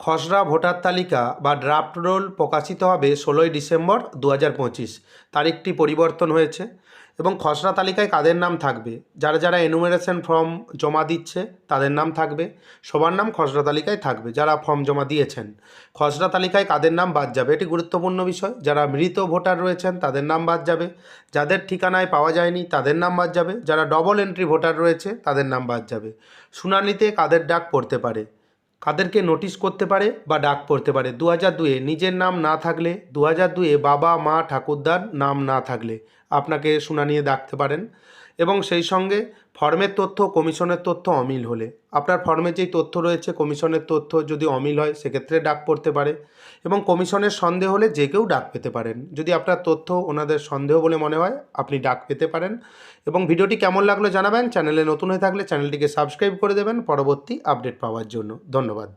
খসড়া ভোটার তালিকা বা ড্রাফট রোল প্রকাশিত হবে ষোলোই ডিসেম্বর দু হাজার পঁচিশ। তারিখটি পরিবর্তন হয়েছে এবং খসড়া তালিকায় কাদের নাম থাকবে? যারা যারা এনুমেরেশন ফর্ম জমা দিচ্ছে, তাদের নাম থাকবে। সবার নাম খসড়া তালিকায় থাকবে, যারা ফর্ম জমা দিয়েছেন। খসড়া তালিকায় কাদের নাম বাদ যাবে? এটি গুরুত্বপূর্ণ বিষয়। যারা মৃত ভোটার রয়েছেন, তাদের নাম বাদ যাবে। যাদের ঠিকানায় পাওয়া যায়নি, তাদের নাম বাদ যাবে। যারা ডবল এন্ট্রি ভোটার রয়েছে, তাদের নাম বাদ যাবে। শুনানিতে কাদের ডাক পড়তে পারে? কাদেরকে নোটিশ করতে পারে বা ডাক পড়তে পারে। দু হাজার দুয়ে নিজের নাম না থাকলে দু হাজার দুয়ে বাবা, মা, ঠাকুরদার নাম না থাকলে আপনাকে শুনানিয়ে ডাকতে পারেন। এবং সেই সঙ্গে ফর্মের তথ্য, কমিশনের তথ্য অমিল হলে। আপনার ফর্মে যেই তথ্য রয়েছে, কমিশনের তথ্য যদি অমিল হয়, সেক্ষেত্রে ডাক পড়তে পারে এবং কমিশনের সন্দেহ হলে যে কেউ ডাক পেতে পারেন। যদি আপনার তথ্য ওনাদের সন্দেহ বলে মনে হয়, আপনি ডাক পেতে পারেন এবং ভিডিওটি কেমন লাগল জানাবেন। চ্যানেলে নতুন হয়ে থাকলে চ্যানেলটিকে সাবস্ক্রাইব করে দেবেন। পরবর্তী আপডেট পাওয়ার জন্য ধন্যবাদ।